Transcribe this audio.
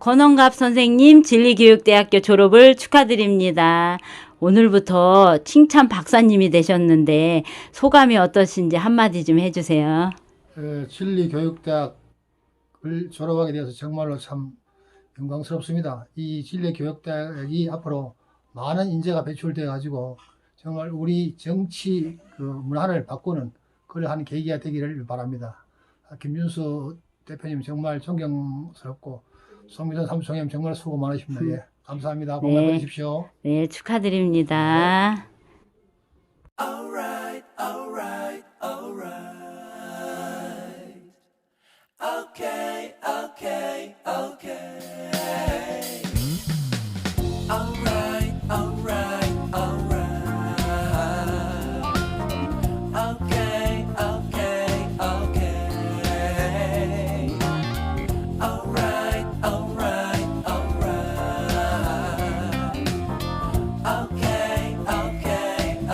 권원갑 선생님 진리교육대학교 졸업을 축하드립니다. 오늘부터 칭찬 박사님이 되셨는데 소감이 어떠신지 한마디 좀 해주세요. 에, 진리교육대학을 졸업하게 되어서 정말로 참 영광스럽습니다. 이 진리교육대학이 앞으로 많은 인재가 배출되어 가지고 정말 우리 정치 그 문화를 바꾸는 그러한 계기가 되기를 바랍니다. 아, 김윤수 대표님 정말 존경스럽고 성미선 삼성님 정말 수고 많으십니다. 예. 음. 감사합니다. 네. 건강하십시오. 네, 축하드립니다. 네. Okay,